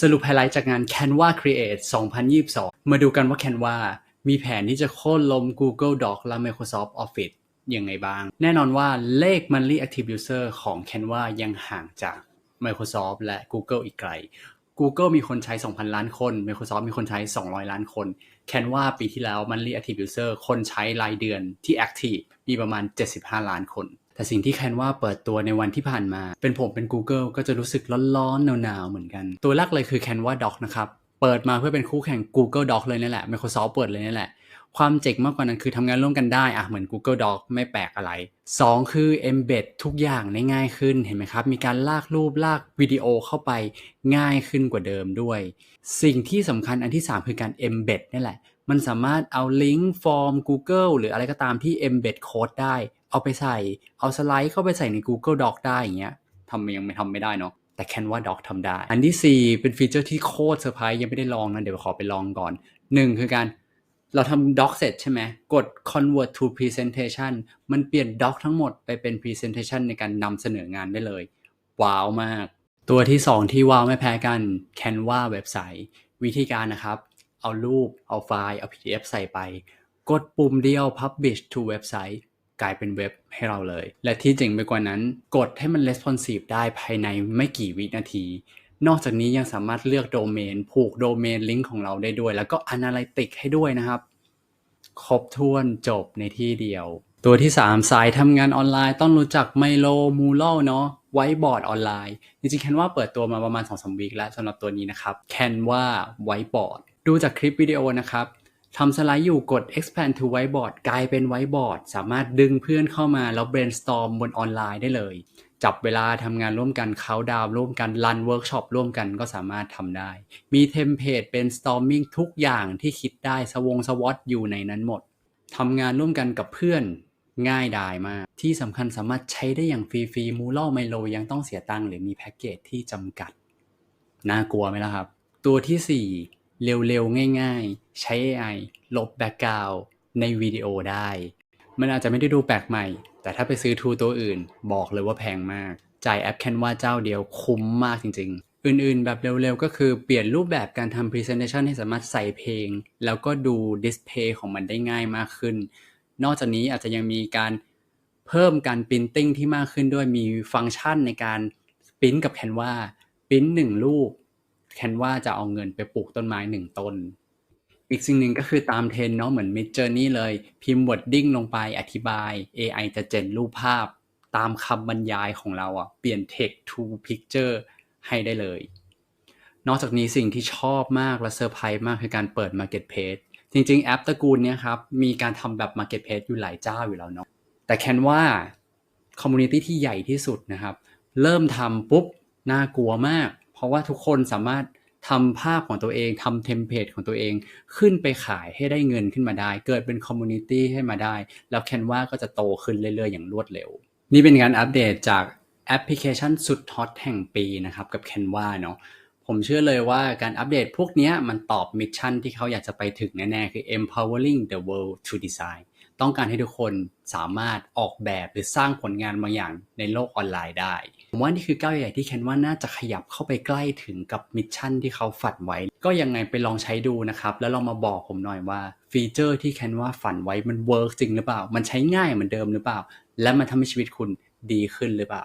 สรุปไฮไลท์จากงาน Canva Create 2022 มาดูกันว่า Canva มีแผนที่จะโค่นล้ม Google Doc และ Microsoft Office ยังไงบ้าง แน่นอนว่าเลข Monthly Active User ของ Canva ยังห่างจาก Microsoft และ Google อีกไกล Google มีคนใช้ 2,000 ล้านคน Microsoft มีคนใช้ 200 ล้านคน Canva ปีที่แล้ว Monthly Active User คนใช้รายเดือนที่ Active มีประมาณ 75 ล้านคน แต่สิ่งที่ Canva เปิดตัวในวันที่ผ่านมา เป็นผมเป็น Google ก็จะรู้สึกร้อนๆหนาวๆเหมือนกัน ตัวแรกเลยคือ Canva Doc นะครับ เปิดมาเพื่อเป็นคู่แข่ง Google Doc เลยนี่แหละ Microsoft เปิดเลยนี่แหละ ความเจ๋งมากกว่านั้นคือทำงานร่วมกันได้อะเหมือน Google Doc ไม่แปลกอะไร 2 คือ embed ทุกอย่างได้ง่ายขึ้นเห็นไหมครับ มีการลากรูปลากวิดีโอเข้าไปง่ายขึ้นกว่าเดิมด้วย สิ่งที่สำคัญอันที่ 3 คือการ embed นี่แหละ มันสามารถเอาลิงก์ฟอร์ม Google หรืออะไรก็ตามที่ embed code ได้ เอาไปใส่ เอาสไลด์เข้าไปใส่ใน Google Doc ได้อย่างเงี้ยทำยังไม่ทำไม่ได้เนาะแต่ Canva Doc ทำได้ อันที่ 4 เป็นฟีเจอร์ที่โคตรเซอร์ไพรส์ยังไม่ได้ลองนะ เดี๋ยวขอไปลองก่อน 1 คือการเราทำ doc เสร็จใช่ไหมกด convert to presentation มันเปลี่ยน doc ทั้งหมดไปเป็น presentation ในการนำเสนองานได้เลย ว้าวมาก ตัวที่ 2 ที่ว้าวไม่แพ้กัน Canva เว็บไซต์ วิธีการนะครับ เอารูป เอาไฟล์ เอา PDF ใส่ไป กดปุ่มเดียว publish to เว็บไซต์กลายเป็นเว็บให้เราเลย และที่เจ๋งไปกว่านั้น กดให้มัน responsive ได้ภายในไม่กี่วินาที นอกจากนี้ยังสามารถเลือกโดเมน ผูกโดเมนลิงก์ของเราได้ด้วย แล้วก็ Analytics ให้ด้วยนะครับ ครบถ้วนจบในที่เดียว ตัวที่ 3 สายทำงานออนไลน์ต้องรู้จักไมโลมูลเนาะไว้บอร์ดออนไลน์ จริงๆแคนว่าเปิดตัวมาประมาณ2-3วีคแล้วสำหรับตัวนี้นะครับแคนว่าไว้บอร์ด ดูจากคลิปวิดีโอนะครับทำสไลด์อยู่กด expand to whiteboard กลายเป็นไวบอร์ดสามารถดึงเพื่อนเข้ามาแล้ว brainstorm บนออนไลน์ได้เลย จับเวลาทำงานร่วมกันเขาดาวร่วมกันรันเวิร์กช็อปร่วมกันก็สามารถทำได้ มีเทมเพลตเป็น storming ทุกอย่างที่คิดได้สวงสวอตอยู่ในนั้นหมดทำงานร่วมกันกับเพื่อนง่ายดายมาก ที่สำคัญสามารถใช้ได้อย่างฟรีๆมูลไมโลยังต้องเสียตังค์หรือมีแพ็กเกจที่จำกัด น่ากลัวไหมล่ะครับ ตัวที่ 4 เร็วๆ ง่ายๆ ใช้ AI ลบแบ็กกราวในวิดีโอได้ มันอาจจะไม่ได้ดูแปลกใหม่ แต่ถ้าไปซื้อทูตัวอื่น บอกเลยว่าแพงมาก จ่ายแอป Canva เจ้าเดียวคุ้มมากจริง ๆ อื่นๆ แบบเร็วๆ ก็คือเปลี่ยนรูปแบบการทำ Presentation ให้สามารถใส่เพลง แล้วก็ดูดิสเพย์ของมันได้ง่ายมากขึ้น นอกจากนี้อาจจะยังมีการเพิ่มการปรินติ้งที่มากขึ้นด้วยมีฟังก์ชันในการปริ้นกับ Canva ปริ้นหนึ่งรูป Canva จะเอาเงินไปปลูกต้นไม้หนึ่งต้น อีกสิ่งหนึ่งก็คือตามเทรนเนาะเหมือน Mid Journey เลย พิมพ์ wording ลงไปอธิบาย AI จะเจนรูปภาพ ตามคำบรรยายของเราอะเปลี่ยน text to picture ให้ได้เลย นอกจากนี้สิ่งที่ชอบมากและเซอร์ไพรส์มากคือการเปิด Marketplace จริง ๆ แอปตระกูลเนี้ยครับ มีการทำแบบ Marketplace อยู่หลายเจ้าอยู่แล้วเนาะแต่แคนว่าคอมมูนิตี้ที่ใหญ่ที่สุดนะครับ เริ่มทำปุ๊บ น่ากลัวมาก ราะว่าทุกคนสามารถทำภาพของตัวเองทำเทมเพลตของตัวเองขึ้นไปขายให้ได้เงินขึ้นมาได้ เกิดเป็นคอมมูนิตี้ให้มาได้ แล้วแคนวาก็จะโตขึ้นเรื่อยๆ อย่างรวดเร็ว นี่เป็นการอัปเดตจากแอปพลิเคชันสุดฮอตแห่งปีนะครับกับ Canva เนาะผมเชื่อเลยว่าการอัปเดตพวกนี้มันตอบมิชชั่นที่เขาอยากจะไปถึงแน่ๆ คือ empowering the world to design ต้องการให้ทุกคนสามารถออกแบบหรือสร้างผลงานบางอย่างในโลกออนไลน์ได้ ผมว่านี่คือก้าวใหญ่ที่แคนว่าน่าจะขยับเข้าไปใกล้ถึงกับมิชชั่นที่เขาฝันไว้ ก็ยังไงไปลองใช้ดูนะครับ แล้วลองมาบอกผมหน่อยว่าฟีเจอร์ที่แคนว่าฝันไว้มันเวิร์กจริงหรือเปล่า มันใช้ง่ายเหมือนเดิมหรือเปล่า และมันทำให้ชีวิตคุณดีขึ้นหรือเปล่า